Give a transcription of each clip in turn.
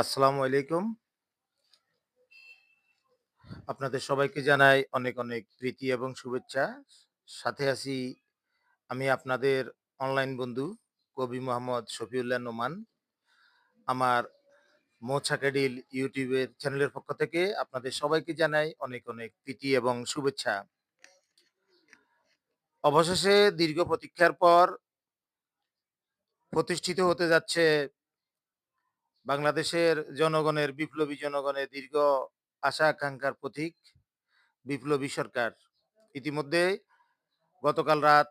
আসসালামু আলাইকুম। আপনাদের সবাইকে জানাই অনেক, অনেক প্রীতি এবং শুভেচ্ছা। সাথে আছি আমি আপনাদের অনলাইন বন্ধু কবি মোহাম্মদ শফিউল্লাহ নোমান। আমার মোছাকেডিল ইউটিউবের চ্যানেলের পক্ষ থেকে আপনাদের সবাইকে জানাই অনেক, অনেক প্রীতি এবং শুভেচ্ছা। অবশেষে দীর্ঘ প্রতীক্ষার পর প্রতিষ্ঠিত হতে যাচ্ছে বাংলাদেশের জনগণের, বিপ্লবী জনগণের দীর্ঘ আশা আকাঙ্ক্ষার প্রতীক বিপ্লবী সরকার। ইতিমধ্যে গতকাল রাত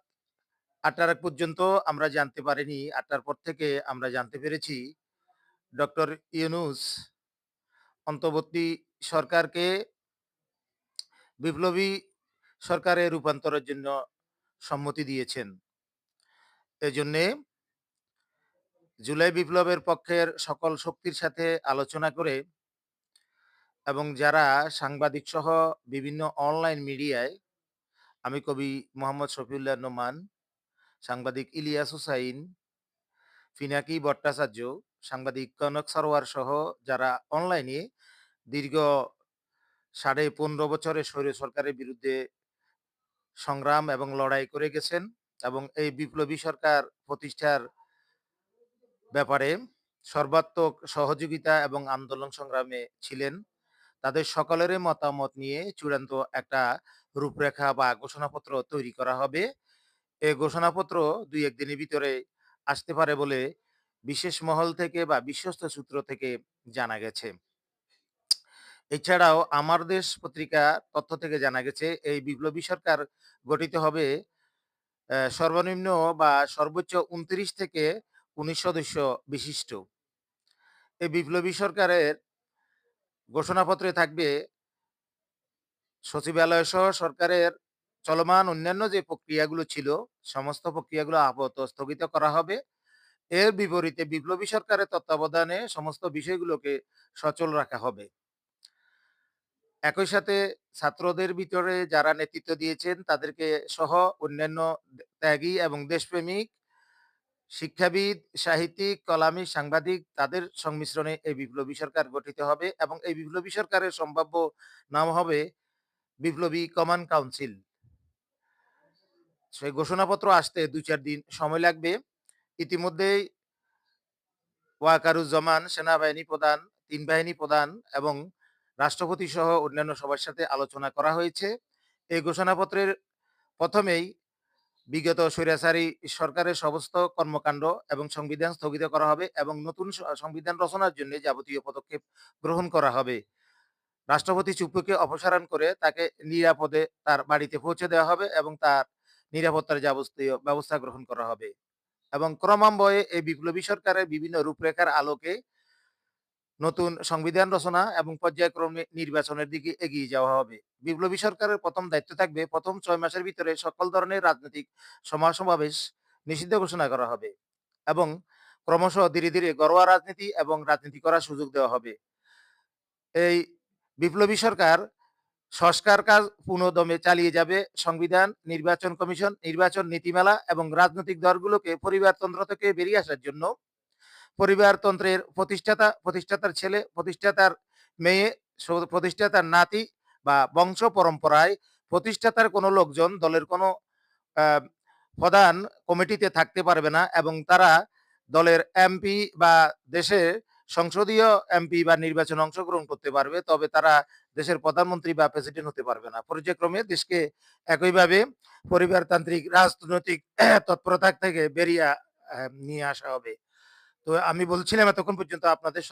৮টার আগ পর্যন্ত আমরা জানতে পারিনি। আটটার পর থেকে আমরা জানতে পেরেছি ডক্টর ইউনুস অন্তর্বর্তী সরকারকে বিপ্লবী সরকারে রূপান্তরের জন্য সম্মতি দিয়েছেন। এজন্যে জুলাই বিপ্লবের পক্ষের সকল শক্তির সাথে আলোচনা করে এবং যারা সাংবাদিক সহ বিভিন্ন অনলাইন মিডিয়ায় আমি কবি মোহাম্মদ শফিউল্লাহ নোমান, সাংবাদিক ইলিয়াস হুসাইন, ফিনাকি ভট্টাচার্য, সাংবাদিক কনক সরোয়ার সহ যারা অনলাইনে দীর্ঘ সাড়ে ১৫ বছরের স্বৈর সরকারের বিরুদ্ধে সংগ্রাম এবং লড়াই করে গেছেন এবং এই বিপ্লবী সরকার প্রতিষ্ঠার ব্যাপারে সর্বাত্মক সহযোগিতা এবং আন্দোলন সংগ্রামে ছিলেন। তাদের সকলের মতামত নিয়ে চূড়ান্ত একটা রূপরেখা বা ঘোষণাপত্র তৈরি করা হবে। এই ঘোষণাপত্র ২-১ দিনের ভিতরে আসতে পারে বলে বিশেষ মহল থেকে বা বিশ্বস্ত সূত্র থেকে জানা গেছে। এছাড়াও আমার দেশ পত্রিকা তথ্য থেকে জানা গেছে, এই বিপ্লবী সরকার গঠিত হবে সর্বনিম্ন বা সর্বোচ্চ ২৯ থেকে ১৯ সদস্য বিশিষ্ট। এই বিপ্লবী সরকারের ঘোষণাপত্রে থাকবে সচিবালয় সহ সরকারের চলমান অন্যান্য যে প্রক্রিয়াগুলো ছিল, সমস্ত প্রক্রিয়াগুলো আপাতত স্থগিত করা হবে। এর বিপরীতে বিপ্লবী সরকারের তত্ত্বাবধানে সমস্ত বিষয়গুলোকে সচল রাখা হবে। একই সাথে ছাত্রদের ভিতরে যারা নেতৃত্ব দিয়েছেন তাদেরকে সহ অন্যান্য ত্যাগী এবং দেশপ্রেমিক শিক্ষাবিদ, সাহিত্যিক, কলামী সাংবাদিক তাদের সংমিশ্রণে এই বিপ্লবী সরকার গঠিত হবে এবং এই বিপ্লবী সরকারের সম্ভাব্য নাম হবে বিপ্লবী কমান্ড কাউন্সিল। সেই ঘোষণাপত্র আসতে ২-৪ দিন সময় লাগবে। ইতিমধ্যেই ওয়াকারুজ্জামান সেনাবাহিনী প্রধান, তিন বাহিনী প্রধান এবং রাষ্ট্রপতি সহ অন্যান্য সবার সাথে আলোচনা করা হয়েছে। এই ঘোষণাপত্রের ১ম এই বিগত স্বৈরাচারী সরকারের সমস্ত কর্মকাণ্ড এবং সংবিধান স্থগিত করা হবে এবং নতুন সংবিধান রচনার জন্য যাবতীয় পদক্ষেপ গ্রহণ করা হবে। রাষ্ট্রপতি চুপ্পুকে অপসারণ করে তাকে নিরাপদে তার বাড়িতে পৌঁছে দেওয়া হবে এবং তার নিরাপত্তার যাবতীয় ব্যবস্থা গ্রহণ করা হবে। এবং ক্রমান্বয়ে এই বিপ্লবী সরকারের বিভিন্ন রূপরেখার আলোকে নতুন সংবিধান রচনা এবং পর্যায়ক্রমে নির্বাচনের দিকে এগিয়ে যাওয়া হবে। বিপ্লবী সরকারের প্রথম দায়িত্ব থাকবে ১ম ৬ মাসের ভিতরে সকল ধরনের রাজনৈতিক সভা-সমাবেশ নিষিদ্ধ ঘোষণা করা হবে এবং ক্রমশ ধীরে, ধীরে ঘরোয়া রাজনীতি এবং রাজনীতি করার সুযোগ দেওয়া হবে। এই বিপ্লবী সরকার সংস্কার কাজ পুনঃদমে চালিয়ে যাবে। সংবিধান, নির্বাচন কমিশন, নির্বাচন নীতিমালা এবং রাজনৈতিক দলগুলোকে পরিবারতন্ত্র থেকে বেরিয়ে আসার জন্য পরিবারতন্ত্রের প্রতিষ্ঠাতা, প্রতিষ্ঠাতার ছেলে, প্রতিষ্ঠাতার মেয়ে, প্রতিষ্ঠাতার নাতি বা বংশ পরম্পরায় প্রতিষ্ঠাতার কোনো লোকজন দলের কোনো প্রধান কমিটিতে থাকতে পারবে না এবং তারা দলের এমপি বা দেশের সংসদীয় এমপি বা নির্বাচনে অংশগ্রহণ করতে পারবে। তবে তারা দেশের প্রধানমন্ত্রী বা প্রেসিডেন্ট হতে পারবে না। পর্যায়ক্রমে দেশকে একইভাবে পরিবারতান্ত্রিক রাজনৈতিক তৎপরতা থেকে বেরিয়ে নিয়ে আসা হবে। তো আমি বলছিলাম এতক্ষণ পর্যন্ত আপনাদের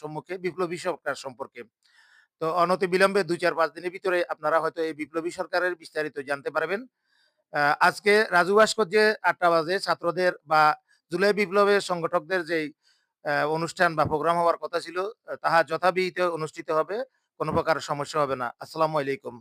সম্মুখে বিপ্লবী সরকার সম্পর্কে। তো অনতিবিলম্বে ২-৪-৫ দিনের ভিতরে আপনারা হয়তো এই বিপ্লবী সরকারের বিস্তারিত জানতে পারবেন। আজকে রাজু ভাস্কর্যে আটটা বাজে, ছাত্রদের বা জুলাই বিপ্লবের সংগঠকদের যেই অনুষ্ঠান বা প্রোগ্রাম হওয়ার কথা ছিল, তাহা যথাবিহিত অনুষ্ঠিত হবে। কোনো প্রকার সমস্যা হবে না। আসসালামু আলাইকুম।